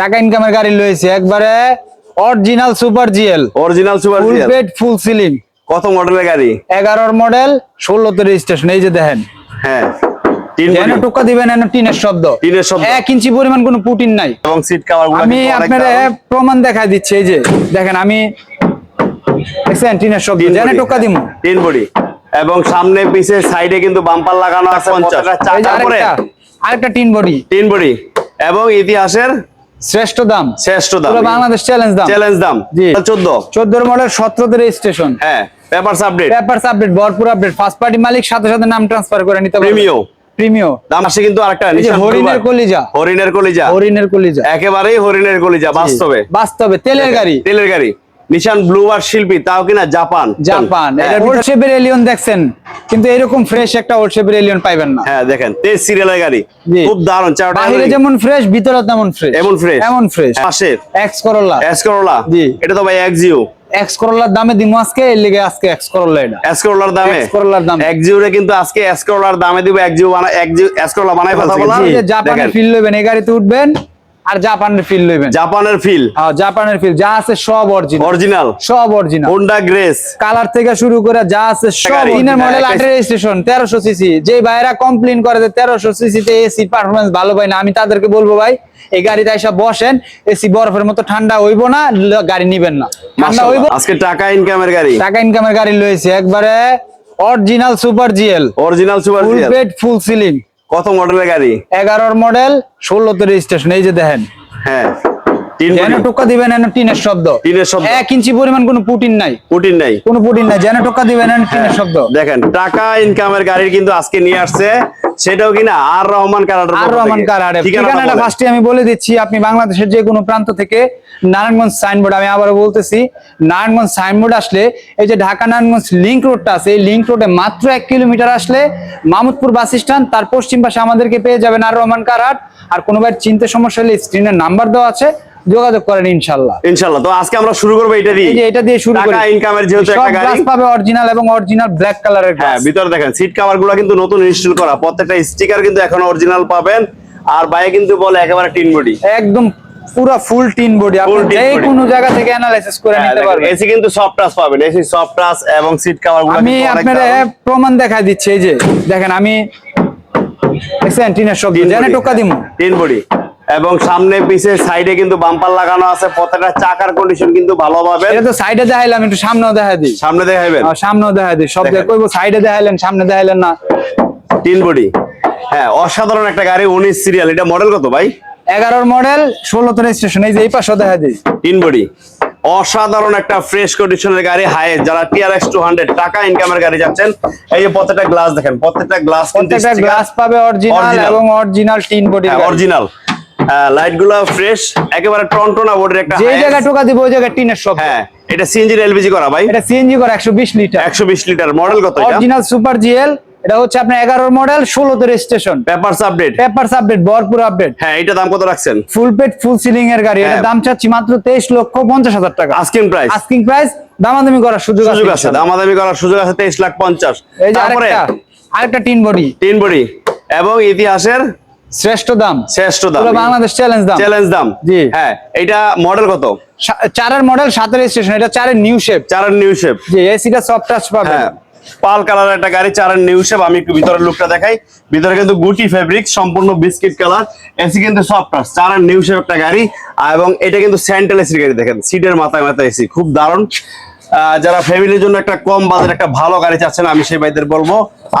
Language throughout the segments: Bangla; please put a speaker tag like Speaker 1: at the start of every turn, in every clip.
Speaker 1: টাকা ইনকামের গাড়ি লয়েছে একবারে original super GL
Speaker 2: original super GL
Speaker 1: full paid full ceiling
Speaker 2: কত মডেলের গাড়ি?
Speaker 1: এগারোর মডেল ষোলোতে রেজিস্ট্রেশন এই যে দেখেন।
Speaker 2: হ্যাঁ
Speaker 1: যেন
Speaker 2: বডি
Speaker 1: টোকা দিবেন এন টিনের শব্দ।
Speaker 2: টিনের শব্দ।
Speaker 1: এক ইঞ্চি পরিমাণ কোনো পুটিন নাই।
Speaker 2: এবং সিট কভারগুলো
Speaker 1: আমি আপনার প্রমাণ দেখাই দিচ্ছি এই যে দেখেন আমি দেখছেন টিনের শব্দ যেন
Speaker 2: বডি।
Speaker 1: টোকা দিমু।
Speaker 2: তিন বডি এবং সামনে পিছে সাইডে কিন্তু বাম্পার লাগানো আছে পঞ্চাশটা
Speaker 1: এই যে
Speaker 2: চাকার পরে
Speaker 1: আরেকটা টিন বডি
Speaker 2: তিন বডি এবং ইতিহাসের
Speaker 1: শ্রেষ্ঠ দাম।
Speaker 2: শ্রেষ্ঠ দাম।
Speaker 1: পুরো বাংলাদেশ চ্যালেঞ্জ দাম।
Speaker 2: চ্যালেঞ্জ দাম।
Speaker 1: জি।
Speaker 2: চোদ্দ?
Speaker 1: চোদ্দোর মডেল সতেরোতে রেজিস্ট্রেশন
Speaker 2: হ্যাঁ পেপারস আপডেট
Speaker 1: পেপারস আপডেট ভরপুর আপডেট ফার্স্ট পার্টি মালিক সাথে সাথে নাম ট্রান্সফার করে নিতে পারবে।
Speaker 2: প্রিমিও
Speaker 1: প্রিমিও
Speaker 2: দাম আসে কিন্তু আরেকটা
Speaker 1: হরিণের কলিজা।
Speaker 2: হরিণের কলিজা।
Speaker 1: হরিণের কলিজা।
Speaker 2: একেবারেই হরিণের কলিজা বাস্তবে।
Speaker 1: বাস্তবে তেলের গাড়ি।
Speaker 2: তেলের গাড়ি। নিশান ব্লুবার শিল্পী তাও কিনা জাপান
Speaker 1: জাপান এটা এলিয়ন দেখছেন কিন্তু এরকম ফ্রেশ একটা ওল্ড শেপের এলিয়ন পাইবেন না।
Speaker 2: হ্যাঁ দেখেন তেজ সিরিয়ালের গাড়ি। খুব দারুণ চারটা
Speaker 1: বাহিরে যেমন ফ্রেশ ভিতরে তেমন ফ্রেশ
Speaker 2: এমন fresh।
Speaker 1: এমন ফ্রেশ
Speaker 2: পাশে।
Speaker 1: X Corolla
Speaker 2: S Corolla
Speaker 1: G.
Speaker 2: এটা তো ভাই এক্সিও
Speaker 1: এক্স করোলার দামে দিমু আজকে এর লিগে আজকে এক্স করোলা এটা।
Speaker 2: এস করোলার দামে?
Speaker 1: এক্স করোলার দামে।
Speaker 2: এক্সিওরে কিন্তু আজকে এস করোলার দামে দিব এক্সিও বানাই এক্সিও এস করোলা বানাই ফেলছে
Speaker 1: কথা বলা
Speaker 2: জি।
Speaker 1: যে জাপানের ফিল লইবেন এই গাড়িতে উঠবেন আর জাপানের ফিল লইবেন।
Speaker 2: জাপানের ফিল
Speaker 1: হ্যাঁ জাপানের ফিল যা আছে সব অরিজিনাল
Speaker 2: অরিজিনাল
Speaker 1: সব অরিজিনাল
Speaker 2: হোন্ডা গ্রেস
Speaker 1: কালার থেকে শুরু করে যা আছে সব। ইনের মডেল
Speaker 2: হ্যাঁ,
Speaker 1: আটের রেজিস্ট্রেশন তেরোশো সিসি যে ভাইরা কমপ্লেন করে যে তেরোশো সিসি তে এসি পারফরমেন্স ভালো পাই না আমি তাদেরকে বলব ভাই এই গাড়িতে এসে বসেন এসি বরফের মতো ঠান্ডা হইব না গাড়ি নিবেন না। ঠান্ডা হইব।
Speaker 2: আজকে টাকা ইনকামের গাড়ি।
Speaker 1: টাকা ইনকামের গাড়ি লয়েছে একবারে original super GL
Speaker 2: original super
Speaker 1: full paid full ceiling
Speaker 2: কত মডেলের গাড়ি?
Speaker 1: এগারোর মডেল ষোলোতে রেজিস্ট্রেশন এই যে দেখেন।
Speaker 2: হ্যাঁ।
Speaker 1: যেন টোকা দিবেন এন টিনের শব্দ।
Speaker 2: টিনের শব্দ।
Speaker 1: এক ইঞ্চি পরিমাণ কোনো পুটিন নাই।
Speaker 2: পুটিন নাই।
Speaker 1: কোনো পুটিন নাই। যেন টোকা দিবেন এন টিনের শব্দ।
Speaker 2: দেখেন টাকা ইনকামের গাড়ির কিন্তু আজকে নিয়ে আসছে। সেটাও কিনা আর রহমান
Speaker 1: আর রহমান কারারে ঠিকানাটা ফার্স্টে আমি বলে দিচ্ছি আপনি বাংলাদেশের যে কোনো প্রান্ত থেকে নারায়ণগঞ্জ সাইনবোর্ড আমি আবারও বলতেছি নারায়ণগঞ্জ সাইনবোর্ড আসলে এই যে ঢাকা নারায়ণগঞ্জ লিংক রোডটা আছে এই লিংক রোডে মাত্র এক কিলোমিটার আসলে মামুদপুর বাস স্ট্যান্ড তার পশ্চিম পাশে আমাদেরকে পেয়ে যাবেন আর রহমান কারাট। আর কোনো ভাই চিনতে সমস্যা হলে স্ক্রিনের নাম্বার দেওয়া আছে। যোগাযোগ করেন ইনশাল্লাহ
Speaker 2: ইনশাল্লাহ তো আজকে আমরা শুরু করব এটা দিয়ে
Speaker 1: যে এটা দিয়ে শুরু করি।
Speaker 2: টাকা ইনকামের যেহেতু একটা গাড়ি।
Speaker 1: পাবে অরিজিনাল এবং অরিজিনাল ব্ল্যাক কালারের
Speaker 2: হ্যাঁ ভিতরে দেখেন সিট কভারগুলো কিন্তু নতুন ইনস্টল করা। প্রত্যেকটা স্টিকার কিন্তু এখন অরিজিনাল পাবেন। আর বাইরে কিন্তু বলে একেবারে টিন বডি
Speaker 1: একদম পুরো ফুল টিন বডি আপনি যে। কোনো জায়গা থেকে অ্যানালাইসিস করে নিতে পারবেন।
Speaker 2: এসি কিন্তু সফট টাচ পাবেন। এসি সফট টাচ এবং সিট কভারগুলো
Speaker 1: আমি
Speaker 2: দারুণ।
Speaker 1: প্রমাণ দেখাই দিচ্ছি এই যে। দেখেন আমি দেখছেন টিনের শব্দ।
Speaker 2: Body,
Speaker 1: টোকা দিমু।
Speaker 2: হ্যাঁ, তিন বডি এবং সামনে পিছে সাইডে কিন্তু বাম্পার লাগানো আছে। প্রত্যেকটা চাকার কন্ডিশন কিন্তু ভালো পাবেন
Speaker 1: এটা তো সাইডে দেখাইলাম একটু সামনেও দেখা দিই।
Speaker 2: সামনে দেখাবেন
Speaker 1: আর সামনেও দেখা দিই। সব। কইবো সাইডে দেখাইলেন সামনে দেখাইলেন না।
Speaker 2: তিন বডি। হ্যাঁ অসাধারণ একটা গাড়ি উনিশ সিরিয়াল এটা মডেল কত ভাই?
Speaker 1: এগারোর মডেল ষোলোতে রেজিস্ট্রেশন এই যে এই পাশেও দেখা দিই।
Speaker 2: তিন বডি। অসাধারণ একটা ফ্রেশ কন্ডিশনের গাড়ি হাই যারা টিআরএক্স টু হান্ড্রেড টাকা ইনকামের গাড়ি যাচ্ছেন এই যে প্রত্যেকটা গ্লাস দেখেন প্রত্যেকটা গ্লাস
Speaker 1: প্রত্যেকটা গ্লাস পাবে অরিজিনাল এবং অরিজিনাল টিন বডি
Speaker 2: অরিজিনাল লাইটগুলো ফ্রেশ একেবারে টনটনা বোর্ডের একটা
Speaker 1: যে জায়গায় টোকা দিব ওই জায়গায় টিনের শব্দ
Speaker 2: হ্যাঁ এটা সিএনজি এলপিজি করা ভাই।
Speaker 1: এটা সিএনজি করে একশো বিশ লিটার।
Speaker 2: একশো বিশ লিটার। মডেল কত এটা?
Speaker 1: অরিজিনাল সুপার জিএল এটা হচ্ছে আপনার এগারোর মডেল ষোলোতে registration
Speaker 2: papers update
Speaker 1: papers update ভরপুর আপডেট
Speaker 2: হ্যাঁ এটা দাম কত রাখছেন?
Speaker 1: ফুল পেড ফুল সিলিং এর গাড়ি। এটার
Speaker 2: হ্যাঁ।
Speaker 1: দাম চাচ্ছি মাত্র তেইশ লক্ষ পঞ্চাশ হাজার টাকা।
Speaker 2: আস্কিং প্রাইস
Speaker 1: আস্কিং প্রাইস দামাদামি করার সুযোগ
Speaker 2: সুযোগ আছে। দামাদামি করার সুযোগ আছে তেইশ লাখ পঞ্চাশ।
Speaker 1: এই যে
Speaker 2: তারপরে
Speaker 1: আরেকটা আরেকটা টিন বডি।
Speaker 2: তিন বডি। এবং ইতিহাসের
Speaker 1: শ্রেষ্ঠ দাম।
Speaker 2: শ্রেষ্ঠ দাম।
Speaker 1: বাংলাদেশ চ্যালেঞ্জ দাম।
Speaker 2: চ্যালেঞ্জ দাম।
Speaker 1: জি।
Speaker 2: হ্যাঁ এটা মডেল কত?
Speaker 1: চারের মডেল সাতের রেজিস্ট্রেশন এটা চারের নিউ শেপ
Speaker 2: চারের নিউ শেপ
Speaker 1: যে এসিটা সফট টাচ পাবে
Speaker 2: হ্যাঁ পাল কালার একটা গাড়ি চারের নিউ শেপ আমি একটু ভিতরের লুকটা দেখাই। ভিতরে কিন্তু গুটি ফেব্রিক সম্পূর্ণ বিস্কিট কালার এসি কিন্তু সফট টাচ চারের নিউ শেপ একটা গাড়ি। এবং এটা কিন্তু স্যান্টেল এসির গাড়ি দেখেন সিটের মাথায় মাথায় এসি খুব দারুণ। যারা ফ্যামিলির জন্য একটা কম বাজার একটা ভালো গাড়ি চাচ্ছেন আমি সেই ভাইদের বলব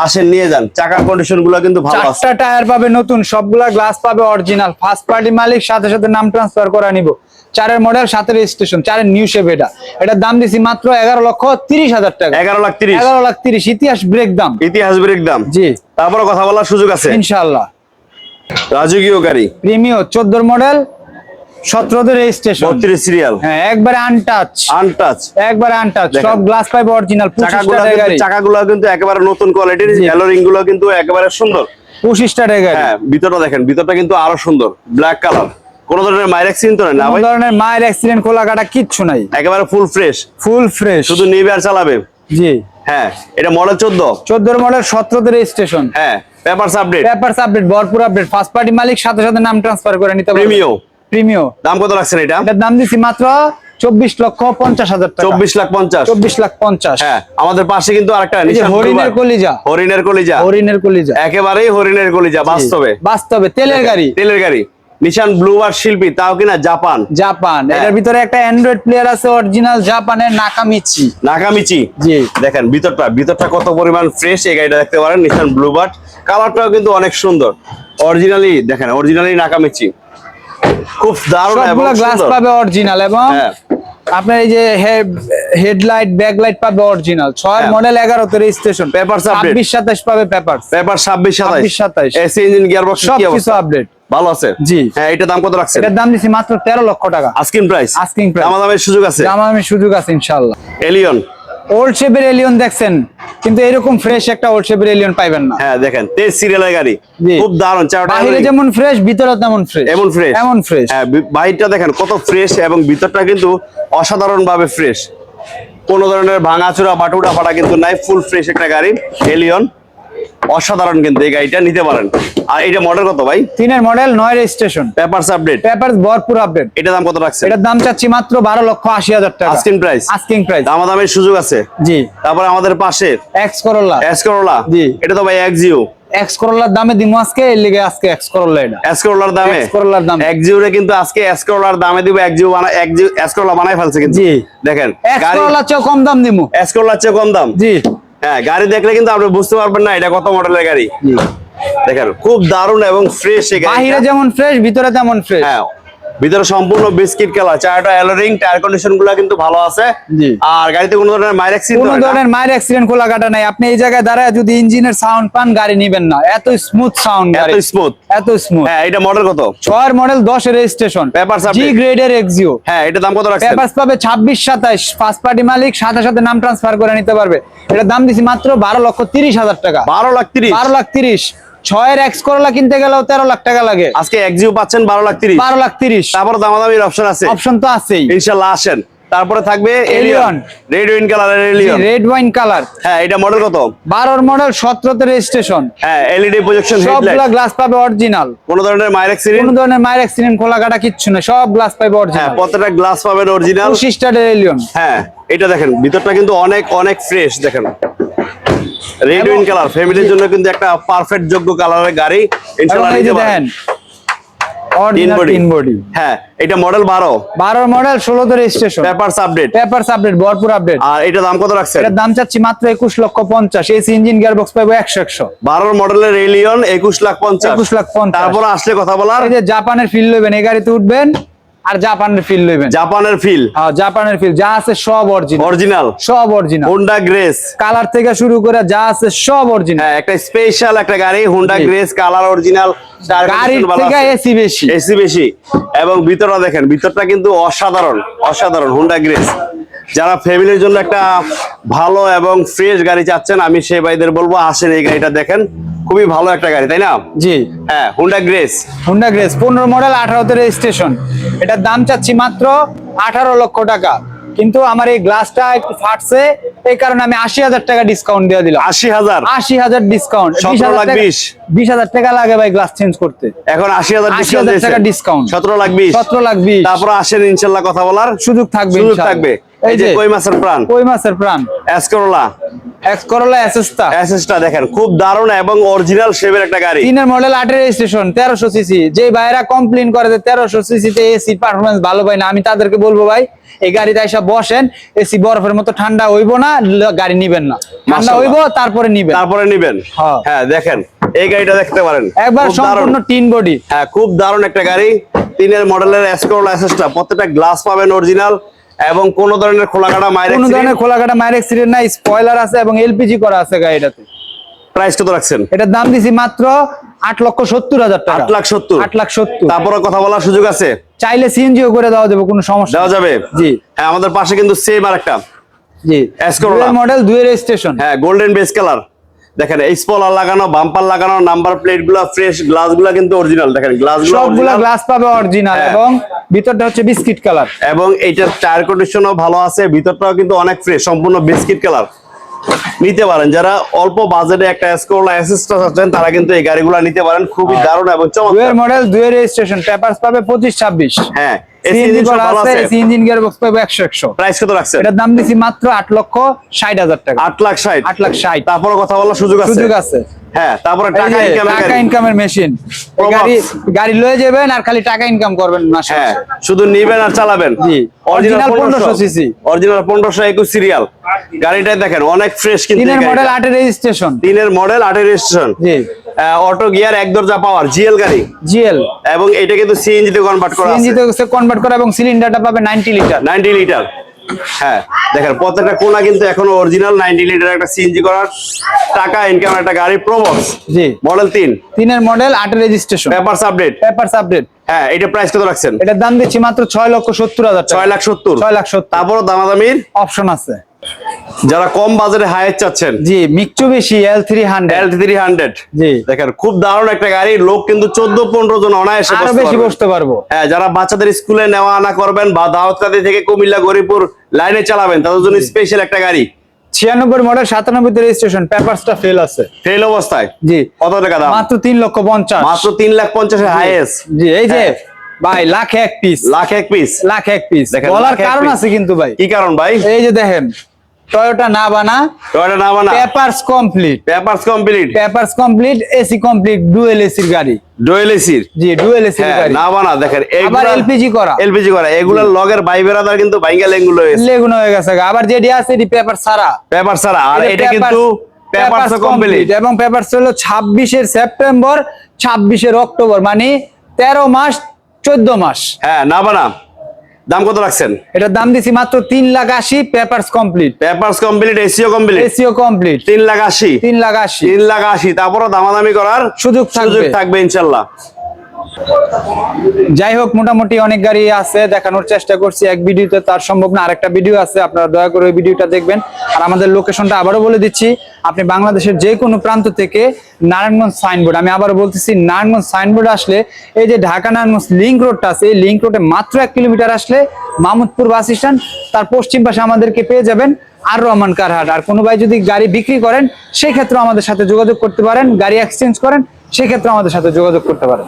Speaker 2: আসেন নিয়ে যান। চাকার কন্ডিশনগুলো কিন্তু ভালো আছে।
Speaker 1: চারটা টায়ার পাবে নতুন সবগুলা গ্লাস পাবে অরিজিনাল ফার্স্ট পার্টি মালিক সাথে সাথে নাম ট্রান্সফার করে নিব। চারের মডেল সাতের রেজিস্ট্রেশন চারের নিউ শেপ এটা। এটার দাম দিছি মাত্র এগারো লক্ষ তিরিশ হাজার টাকা।
Speaker 2: এগারো লাখ তিরিশ।
Speaker 1: এগারো লাখ তিরিশ ইতিহাস ব্রেক দাম।
Speaker 2: ইতিহাস ব্রেক দাম।
Speaker 1: জি।
Speaker 2: তারপরে কথা বলার সুযোগ আছে।
Speaker 1: ইনশাল্লাহ
Speaker 2: রাজকীয় গাড়ি।
Speaker 1: প্রিমিও চোদ্দোর মডেল সতেরোতে রেজিস্ট্রেশন
Speaker 2: বত্রিশ সিরিয়াল
Speaker 1: হ্যাঁ একবারে আনটাচ
Speaker 2: আনটাচ
Speaker 1: একবারে আনটাচ সব গ্লাস পাইবে অরিজিনাল
Speaker 2: চাকাগুলো কিন্তু একেবারে নতুন কোয়ালিটির
Speaker 1: জি।
Speaker 2: গুলো কিন্তু একেবারে সুন্দর।
Speaker 1: পঁচিশটা
Speaker 2: হ্যাঁ ভিতরটা দেখেন ভিতরটা কিন্তু আরও সুন্দর। ব্ল্যাক কালার কোন ধরনের মাইর অ্যাক্সিডেন্ট তো না
Speaker 1: কোন ধরনের মায়ের অ্যাক্সিডেন্ট খোলা কাটা কিচ্ছু নাই।
Speaker 2: একেবারে ফুল ফ্রেশ
Speaker 1: ফুল ফ্রেশ
Speaker 2: শুধু নিবে আর চালাবে।
Speaker 1: জি।
Speaker 2: হ্যাঁ এটা মডেল চোদ্দ।
Speaker 1: চোদ্দোর মডেল সতেরোতে রেজিস্ট্রেশন
Speaker 2: হ্যাঁ পেপারস আপডেট
Speaker 1: পেপারস আপডেট ভরপুর আপডেট ফার্স্ট পার্টি মালিক সাথে সাথে নাম ট্রান্সফার করে নিতে পারবে।
Speaker 2: প্রিমিও। দাম কত রাখছেন এটা?
Speaker 1: এটার দাম দিছি মাত্র চব্বিশ লক্ষ পঞ্চাশ হাজার টাকা।
Speaker 2: চব্বিশ লাখ পঞ্চাশ।
Speaker 1: চব্বিশ লাখ পঞ্চাশ।
Speaker 2: হ্যাঁ আমাদের পাশে কিন্তু আরেকটা
Speaker 1: হরিণের কলিজা।
Speaker 2: হরিণের কলিজা।
Speaker 1: হরিণের কলিজা।
Speaker 2: একেবারেই হরিণের কলিজা বাস্তবে।
Speaker 1: বাস্তবে তেলের গাড়ি।
Speaker 2: তেলের গাড়ি। নিশান ব্লুবার শিল্পী তাও কিনা জাপান।
Speaker 1: জাপান।
Speaker 2: হ্যাঁ।
Speaker 1: এটার ভিতরে একটা অ্যান্ড্রয়েড প্লেয়ার আছে অরিজিনাল জাপানের নাকামিচি।
Speaker 2: নাকামিচি।
Speaker 1: জি।
Speaker 2: দেখেন ভিতরটা ভিতরটা কত পরিমাণ ফ্রেশ এই গাড়িটা দেখতে পারেন নিশান ব্লুবার্ড কালারটাও কিন্তু অনেক সুন্দর। অরিজিনালি দেখেন অরিজিনালি নাকামিচি। খুব দারুণ
Speaker 1: সবগুলো গ্লাস পাবে অরিজিনাল এবং
Speaker 2: হ্যাঁ।
Speaker 1: আপনার এই যে হেডলাইট ব্যাকলাইট পাবে অরিজিনাল ছয়। মডেল এগারোতে রেজিস্ট্রেশন
Speaker 2: Papers update।
Speaker 1: ছাব্বিশ সাতাশ পাবে পেপার
Speaker 2: পেপার ছাব্বিশ
Speaker 1: 27, 27
Speaker 2: এসি ইঞ্জিন গিয়ার বক্স কি
Speaker 1: সবকিছু
Speaker 2: অবস্থা?
Speaker 1: আপডেট
Speaker 2: ভালো আছে?
Speaker 1: জি।
Speaker 2: হ্যাঁ এটা দাম কত রাখছেন?
Speaker 1: এটার দাম দিছি মাত্র তেরো লক্ষ টাকা।
Speaker 2: Asking price
Speaker 1: Asking price।
Speaker 2: দামাদামের সুযোগ আছে?
Speaker 1: দাম আমি সুযোগ আছে ইনশাল্লাহ।
Speaker 2: এলিয়ন
Speaker 1: ওল্ড শেপের এলিয়ন দেখছেন। কিন্তু এরকম ফ্রেশ একটা ওল্ড শেপের এলিয়ন পাইবেন না।
Speaker 2: হ্যাঁ দেখেন তেজ সিরিয়ালের গাড়ি। খুব দারুণ চারটা
Speaker 1: বাইরে যেমন ফ্রেশ ভিতরে তেমন ফ্রেশ
Speaker 2: এমন ফ্রেশ
Speaker 1: এমন ফ্রেশ
Speaker 2: হ্যাঁ বাইরটা দেখেন কত ফ্রেশ এবং ভিতরটা কিন্তু অসাধারণ ভাবে ফ্রেশ কোনো ধরনের ভাঙাচুরা বাটুটা ফাটা কিন্তু নাই ফুল ফ্রেশ একটা গাড়ি এলিয়ন অসাধারণ কিন্তু এই গাড়িটা নিতে পারেন। আর এটা মডেল কত ভাই?
Speaker 1: তিনের মডেল নয় রেজিস্ট্রেশন
Speaker 2: পেপারস আপডেট
Speaker 1: পেপার ভরপুর আপডেট
Speaker 2: এটা দাম কত রাখছেন?
Speaker 1: এটার দাম চাচ্ছি মাত্র বারো লক্ষ আশি হাজার টাকা।
Speaker 2: আস্কিং প্রাইস
Speaker 1: আস্কিং প্রাইস
Speaker 2: দামাদামের সুযোগ আছে।
Speaker 1: জি।
Speaker 2: তারপরে আমাদের পাশে
Speaker 1: এক্স করোলা
Speaker 2: এসকরোলা
Speaker 1: জি।
Speaker 2: এটা তো ভাই এক্সিও
Speaker 1: এক্স করোলার দামে দিমু আজকে এর লিগে আজকে এক্স করোলা এটা।
Speaker 2: এসকরোলার দামে?
Speaker 1: এসকরোলার দামে।
Speaker 2: এক্সিওরে কিন্তু আজকে এসকরোলার দামে দিব এক্সিও বানাই এক্সিও এসকরোলা বানাই ফেলছে কিন্তু।
Speaker 1: জি।
Speaker 2: দেখেন
Speaker 1: এক্স করোলার চেয়েও কম দাম দিমু।
Speaker 2: এসকরোলার চেয়ে কম দাম।
Speaker 1: জি।
Speaker 2: হ্যাঁ গাড়ি দেখলে কিন্তু আপনি বুঝতে পারবেন না এটা কত মডেলের গাড়ি। দেখেন খুব দারুণ এবং ফ্রেশ
Speaker 1: বাহিরে যেমন ফ্রেশ ভিতরে তেমন ফ্রেশ
Speaker 2: হ্যাঁ ভিতরে সম্পূর্ণ বিস্কিট কালার চারটা অ্যালোরিং টায়ার কন্ডিশনগুলো কিন্তু ভালো আছে। আর গাড়িতে কোনো ধরনের মাইরেক্সিন
Speaker 1: কোনো ধরনের মায়ের অ্যাক্সিডেন্ট খোলা কাটা নাই। আপনি এই জায়গায় দাঁড়ায় যদি ইঞ্জিনের সাউন্ড পান গাড়ি নিবেন না। এত স্মুথ সাউন্ড
Speaker 2: এত স্মুথ
Speaker 1: এত স্মুথ
Speaker 2: হ্যাঁ এটা মডেল কত?
Speaker 1: ছয়ের মডেল দশ রেজিস্ট্রেশন
Speaker 2: Papers update।
Speaker 1: জি গ্রেডের এক্সিও
Speaker 2: হ্যাঁ এটা দাম কত রাখছেন?
Speaker 1: পেপারস পাবে ছাব্বিশ সাতাশ ফার্স্ট পার্টি মালিক সাথে সাথে নাম ট্রান্সফার করে নিতে পারবে। এটা দাম দিছি মাত্র বারো লক্ষ তিরিশ হাজার টাকা।
Speaker 2: বারো লাখ তিরিশ।
Speaker 1: বারো লাখ তিরিশ। ছয়ের এক্স করলা কিনতে গেলেও তেরো লাখ টাকা লাগে।
Speaker 2: আজকে এক্সিও পাচ্ছেন বারো লাখ তিরিশ।
Speaker 1: বারো লাখ তিরিশ।
Speaker 2: তারপর দামাদামির অপশন আছে।
Speaker 1: অপশন তো আছেই।
Speaker 2: ইনশাল্লাহ আসেন। তারপরে থাকবে এলিয়ন রেড উইন কালারের এলিয়ন
Speaker 1: রেড ওয়াইন কালার
Speaker 2: হ্যাঁ এটা মডেল কত?
Speaker 1: বারোর মডেল সতেরোতে রেজিস্ট্রেশন
Speaker 2: হ্যাঁ এলইডি প্রজেকশন
Speaker 1: সবগুলা
Speaker 2: হেডলাইট
Speaker 1: গ্লাস পাবে অরিজিনাল
Speaker 2: কোনো ধরনের মাইরেক্সিন
Speaker 1: কোনো ধরনের মায়ের অ্যাক্সিডেন্ট খোলা কাটা কিচ্ছু না সব গ্লাস পাবে অরিজিনাল হ্যাঁ
Speaker 2: প্রত্যেকটা গ্লাস পাবে অরিজিনাল
Speaker 1: স্টারের এলিয়ন
Speaker 2: হ্যাঁ এটা দেখেন ভিতরটা কিন্তু অনেক অনেক ফ্রেশ দেখেন। রেড ওয়াইন কালার ফ্যামিলির জন্য কিন্তু একটা পারফেক্ট যোগ্য কালারের গাড়ি ইনশাআল্লাহ নিতে পারেন।
Speaker 1: দেখেন
Speaker 2: তিন বডি হ্যাঁ এটা model
Speaker 1: registration
Speaker 2: papers update
Speaker 1: papers update ভরপুর আপডেট
Speaker 2: আর এটা দাম কত রাখছেন?
Speaker 1: এটার দাম চাচ্ছি মাত্র একুশ লক্ষ পঞ্চাশ। এসি ইঞ্জিন গিয়ার বক্স পাবো একশো একশো।
Speaker 2: বারোর মডেলের লাখ
Speaker 1: লাখ
Speaker 2: তারপরে আসলে কথা বলার
Speaker 1: এই যে জাপানের ফিল লেবেন এই গাড়িতে উঠবেন আর জাপানের ফিল লইবেন।
Speaker 2: জাপানের ফিল
Speaker 1: হ্যাঁ, জাপানের ফিল যা আছে সব অরিজিনাল
Speaker 2: অরিজিনাল
Speaker 1: সব অরিজিনাল
Speaker 2: হোন্ডা গ্রেস
Speaker 1: কালার থেকে শুরু করে যা আছে সব অরিজিনাল
Speaker 2: হ্যাঁ একটা স্পেশাল একটা গাড়ি হোন্ডা। গ্রেস কালার অরিজিনাল
Speaker 1: গাড়ির থেকে এসি বেশি।
Speaker 2: এসি বেশি। এবং ভিতরটা দেখেন ভিতরটা কিন্তু অসাধারণ অসাধারণ হোন্ডা গ্রেস যারা ফ্যামিলির জন্য একটা ভালো এবং ফ্রেশ গাড়ি চাচ্ছেন আমি সেই ভাইদের বলব আসেন এই গাড়িটা দেখেন। খুবই ভালো একটা গাড়ি তাই না?
Speaker 1: জি।
Speaker 2: হ্যাঁ হোন্ডা গ্রেস
Speaker 1: হুন্ডা গ্রেস পনেরো মডেল আঠারোতে রেজিস্ট্রেশন এটার দাম চাচ্ছি মাত্র আঠারো লক্ষ টাকা। কিন্তু আমার এই গ্লাসটা একটু ফাটছে এই কারণে আমি আশি হাজার টাকা ডিসকাউন্ট দিয়ে দিলাম।
Speaker 2: আশি হাজার?
Speaker 1: আশি হাজার ডিসকাউন্ট
Speaker 2: 17 লাখ 20
Speaker 1: বিশ। হাজার টাকা লাগে ভাই গ্লাস চেঞ্জ করতে।
Speaker 2: এখন আশি হাজার
Speaker 1: 80,000 টাকা ডিসকাউন্ট
Speaker 2: সতেরো লাখ বিশ।
Speaker 1: সতেরো লাখ বিশ।
Speaker 2: তারপর আসেন ইনশাল্লাহ কথা বলার।
Speaker 1: সুযোগ থাকবে
Speaker 2: সুযোগ থাকবে। এই যে কই মাছের প্রাণ?
Speaker 1: কই মাছের প্রাণ।
Speaker 2: এসকরোলা
Speaker 1: এক্স করোলা এসএসটা
Speaker 2: এসএসটা দেখেন খুব দারুণ এবং অরিজিনাল একটা গাড়ি।
Speaker 1: তিনের মডেল রেজিস্ট্রেশন সিসি যে ভাইরা করে যে এসি পারফরমেন্স ভালো পায় না আমি তাদেরকে বলব ভাই এই গাড়িতে এসে বসেন এসি বরফের মতো ঠান্ডা হইব না গাড়ি নিবেন না। ঠান্ডা। হইব তারপরে নিবেন।
Speaker 2: তারপরে নিবেন।
Speaker 1: হ্যাঁ।
Speaker 2: হ্যাঁ দেখেন এই গাড়িটা দেখতে পারেন।
Speaker 1: একবার সম্পূর্ণ টিন বডি।
Speaker 2: হ্যাঁ খুব দারুণ একটা গাড়ি। তিনের মডেলের এসকরোলা এসএসটা প্রত্যেকটা গ্লাস পাবেন অরিজিনাল এবং কোন ধরনের খোলাকাটা মাইর
Speaker 1: কোনো ধরনের খোলাকাটা মায়ের অ্যাক্সিডেন্ট নাই স্পয়লার আছে এবং এলপিজি করা আছে গাড়িটাতে
Speaker 2: প্রাইস কত রাখছেন?
Speaker 1: এটার দাম দিছি মাত্র আট লক্ষ সত্তর হাজার টাকা।
Speaker 2: আট লাখ সত্তর।
Speaker 1: আট লাখ সত্তর।
Speaker 2: তারপরে কথা বলার সুযোগ আছে?
Speaker 1: চাইলে সিএনজিও করে দেওয়া যাবে কোনো সমস্যা
Speaker 2: দেওয়া যাবে?
Speaker 1: জি।
Speaker 2: হ্যাঁ আমাদের পাশে কিন্তু সেম আর একটা
Speaker 1: জি। মডেল দুই রেজিস্ট্রেশন
Speaker 2: হ্যাঁ গোল্ডেন বেস কালার দেখেন এই স্পলার লাগানো বাম্পার লাগানো নাম্বার প্লেটগুলা ফ্রেশ গ্লাসগুলা কিন্তু অরিজিনাল দেখেন গ্লাস
Speaker 1: সবগুলা গ্লাস পাবে অরিজিনাল
Speaker 2: হ্যাঁ।
Speaker 1: এবং ভিতরটা হচ্ছে বিস্কিট কালার।
Speaker 2: এবং এইটার টায়ার কন্ডিশনও ভালো আছে ভিতরটাও কিন্তু অনেক ফ্রেশ সম্পূর্ণ বিস্কিট কালার। নিতে পারেন যারা অল্প বাজেটে একটা এসকোলা অ্যাসিস্টা চাচ্ছেন তারা কিন্তু এই গাড়িগুলো নিতে পারেন খুবই দারুণ এবং চমৎকার।
Speaker 1: মডেল দুয়ের রেজিস্ট্রেশন পেপারস পাবে পঁচিশ ছাব্বিশ।
Speaker 2: হ্যাঁ ইঞ্জিন
Speaker 1: পাবে
Speaker 2: প্রাইস কত রাখছেন?
Speaker 1: এটার দাম দিছি মাত্র লক্ষ হাজার টাকা।
Speaker 2: লাখ ষাট।
Speaker 1: আট লাখ ষাট।
Speaker 2: তারপরে কথা বলার সুযোগ আছে?
Speaker 1: সুযোগ আছে।
Speaker 2: হ্যাঁ তারপরে টাকা ইনকামের
Speaker 1: টাকা ইনকামের মেশিন গাড়ি গাড়ি লয়ে যাবেন আর খালি টাকা ইনকাম করবেন মাসে
Speaker 2: হ্যাঁ শুধু নিবেন আর চালাবেন। অরিজিনাল 1500
Speaker 1: 1500
Speaker 2: সিসি অরিজিনাল পনেরোশো একুশ সিরিয়াল গাড়িটা দেখেন অনেক ফ্রেশ কিন্তু
Speaker 1: তিনের। মডেল আটের রেজিস্ট্রেশন
Speaker 2: তিনের মডেল আটের রেজিস্ট্রেশন
Speaker 1: জি।
Speaker 2: অটো গিয়ার এক দরজা পাওয়ার জিএল গাড়ি।
Speaker 1: জিএল
Speaker 2: এবং এটা কিন্তু সিএনজি তে কনভার্ট করা
Speaker 1: সিএনজি তে কনভার্ট করা এবং সিলিন্ডারটা পাবে 90 লিটার
Speaker 2: 90 লিটার হ্যাঁ দেখেন প্রত্যেকটা কোনা কিন্তু এখনও অরিজিনাল 90 লিটার একটা সিএনজি করার টাকা ইনকাম একটা গাড়ি প্রবক্স
Speaker 1: জি।
Speaker 2: মডেল 3
Speaker 1: তিনের মডেল আটের registration
Speaker 2: papers update
Speaker 1: papers update
Speaker 2: হ্যাঁ এটা প্রাইস কত রাখছেন?
Speaker 1: এটার দাম দিচ্ছি মাত্র ছয় লক্ষ সত্তর হাজার টাকা।
Speaker 2: 6 লাখ 70
Speaker 1: ছয় লাখ সত্তর।
Speaker 2: তারপরও দামাদামির?
Speaker 1: অপশন আছে।
Speaker 2: যারা কম বাজারে হায়ার চাচ্ছেন।
Speaker 1: জি Mitsubishi L three hundred
Speaker 2: L three hundred
Speaker 1: জি।
Speaker 2: দেখেন খুব দারুণ একটা গাড়ি লোক কিন্তু চোদ্দ পনেরো জন অনায়াসে আরও
Speaker 1: বেশি বসতে পারব।
Speaker 2: হ্যাঁ যারা বাচ্চাদের স্কুলে নেওয়া আনা করবেন বা দাওয়াতকাদি থেকে কুমিল্লা গরিপুর লাইনে চালাবেন তাদের জন্য স্পেশাল একটা গাড়ি।
Speaker 1: ছিয়ানব্বই মডেল সাতানব্বই রেজিস্ট্রেশন পেপারসটা ফেল আছে।
Speaker 2: ফেল অবস্থায়?
Speaker 1: জি।
Speaker 2: কত টাকা দাম?
Speaker 1: মাত্র তিন লক্ষ পঞ্চাশ।
Speaker 2: মাত্র তিন লাখ পঞ্চাশের হাইয়েস্ট
Speaker 1: জি এই যে
Speaker 2: হ্যাঁ।
Speaker 1: ভাই লাখ এক পিস
Speaker 2: লাখ এক পিস
Speaker 1: লাখ এক পিস
Speaker 2: দেখেন,
Speaker 1: বলার কারণ আছে কিন্তু ভাই।
Speaker 2: কি কারণ ভাই?
Speaker 1: এই যে দেখেন টয়োটা না বানা
Speaker 2: টয়টা না বানা
Speaker 1: papers complete
Speaker 2: papers complete
Speaker 1: papers complete AC complete dual এসির গাড়ি।
Speaker 2: ডুয়েল এসির
Speaker 1: জি ডুয়েল এসির
Speaker 2: হ্যাঁ
Speaker 1: গাড়ি।
Speaker 2: না বানা দেখেন
Speaker 1: আবার এলপিজি করা।
Speaker 2: এলপিজি করা। এগুলোর লগের ভাই বেড়াদার কিন্তু বাইঙ্গা লেঙ্গুলো
Speaker 1: লেগুন হয়ে গেছে আবার যেটি আছে এটি পেপার সারা
Speaker 2: পেপার ছাড়া। আর এটা কিন্তু পেপারস কমপ্লিট
Speaker 1: এবং পেপার হলো ছাব্বিশের সেপ্টেম্বর ছাব্বিশের অক্টোবর মানে তেরো মাস চোদ্দ মাস।
Speaker 2: হ্যাঁ না বানা দাম কত রাখছেন?
Speaker 1: এটার দাম দিছি মাত্র তিন লাখ আশি পেপার কমপ্লিট।
Speaker 2: পেপার কমপ্লিট এসিও কমপ্লিট?
Speaker 1: এসিও কমপ্লিট।
Speaker 2: তিন লাখ আশি?
Speaker 1: তিন লাখ আশি।
Speaker 2: তিন লাখ আশি। তারপরও দামাদামি করার
Speaker 1: সুযোগ
Speaker 2: সুযোগ থাকবে ইনশাল্লাহ।
Speaker 1: যাই হোক, মোটামুটি অনেক গাড়ি আছে, দেখানোর চেষ্টা করছি। এক ভিডিওতে তার সম্ভব না, আরেকটা ভিডিও আছে, আপনারা দয়া করে ওই ভিডিওটা দেখবেন। আর আমাদের লোকেশনটা আবারও বলে দিচ্ছি, আপনি বাংলাদেশের যে কোনো প্রান্ত থেকে নারায়ণগঞ্জ সাইনবোর্ড, আমি আবারও বলতেছি, নারায়ণগঞ্জ সাইনবোর্ড আসলে, এই যে ঢাকা নারায়ণগঞ্জ লিঙ্ক রোডটা আছে, এই লিঙ্ক রোডে মাত্র এক কিলোমিটার আসলে মামুদপুর বাস স্ট্যান্ড, তার পশ্চিম পাশে আমাদেরকে পেয়ে যাবেন। আর রহমান কারহাট। আর কোনো ভাই যদি গাড়ি বিক্রি করেন, সেই ক্ষেত্রে আমাদের সাথে যোগাযোগ করতে পারেন, গাড়ি এক্সচেঞ্জ করেন সেক্ষেত্রে আমাদের সাথে যোগাযোগ করতে পারেন।